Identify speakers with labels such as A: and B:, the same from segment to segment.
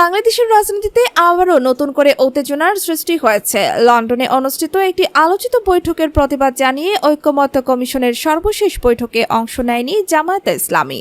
A: বাংলাদেশের রাজনীতিতে আবারও নতুন করে উত্তেজনার সৃষ্টি হয়েছে। লন্ডনে অনুষ্ঠিত একটি আলোচিত বৈঠকের প্রতিবাদ জানিয়ে ঐক্যমত্য কমিশনের সর্বশেষ বৈঠকে অংশ নেয়নি জামায়াতে ইসলামী।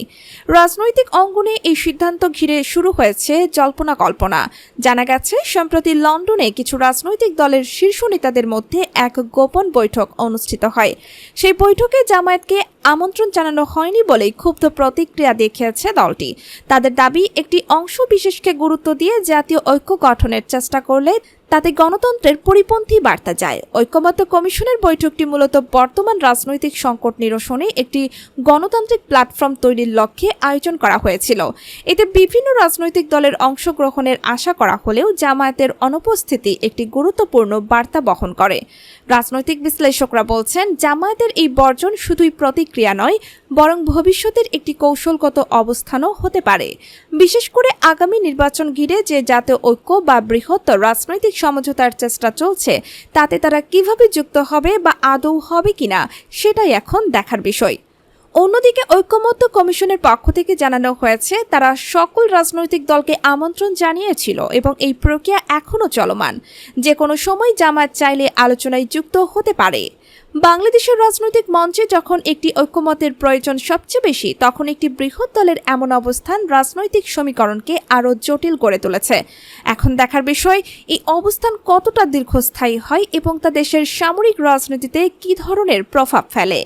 A: রাজনৈতিক অঙ্গনে এই সিদ্ধান্ত ঘিরে শুরু হয়েছে জল্পনা কল্পনা। জানা গেছে, সম্প্রতি লন্ডনে কিছু রাজনৈতিক দলের শীর্ষ নেতাদের মধ্যে এক গোপন বৈঠক অনুষ্ঠিত হয়। সেই বৈঠকে জামায়াতকে আমন্ত্রণ জানানো হয়নি বলেই ক্ষুব্ধ প্রতিক্রিয়া দেখিয়েছে দলটি। তাদের দাবি, একটি অংশ বিশেষকে গুরুত্ব দিয়ে জাতীয় ঐক্য গঠনের চেষ্টা করলে তাতে গণতন্ত্রের পরিপন্থী বার্তা যায়। ঐক্যমত্য কমিশনের বৈঠকটি মূলত বর্তমান রাজনৈতিক সংকট নিরসনে একটি গণতান্ত্রিক প্ল্যাটফর্ম তৈরির লক্ষ্যে আয়োজন করা হয়েছিল। এতে বিভিন্ন রাজনৈতিক দলের অংশগ্রহণের আশা করা হলেও জামায়াতের অনুপস্থিতি একটি গুরুত্বপূর্ণ বার্তা বহন করে। রাজনৈতিক বিশ্লেষকরা বলছেন, জামায়াতের এই বর্জন শুধুই প্রতিক্রিয়া নয়, বরং ভবিষ্যতের একটি কৌশলগত অবস্থানও হতে পারে। বিশেষ করে আগামী নির্বাচন ঘিরে যে জাতীয় ঐক্য বা বৃহত্তর রাজনৈতিক সমঝোতার চেষ্টা চলছে। তাতে তারা কীভাবে যুক্ত হবে বা আদৌ হবে কিনা, সেটাই এখন দেখার বিষয়। অন্যদিকে ঐক্যমত্য কমিশনের পক্ষ থেকে জানানো হয়েছে, তারা সকল রাজনৈতিক দলকে আমন্ত্রণ জানিয়েছিল এবং এই প্রক্রিয়া এখনও চলমান। যে কোনো সময় জামায়াত চাইলে আলোচনায় যুক্ত হতে পারে। বাংলাদেশের রাজনৈতিক মঞ্চে যখন একটি ঐক্যমতের প্রয়োজন সবচেয়ে বেশি, তখন একটি বৃহৎ দলের এমন অবস্থান রাজনৈতিক সমীকরণকে আরও জটিল করে তুলেছে। এখন দেখার বিষয়, এই অবস্থান কতটা দীর্ঘস্থায়ী হয় এবং তা দেশের সামরিক রাজনীতিতে কী ধরনের প্রভাব ফেলে?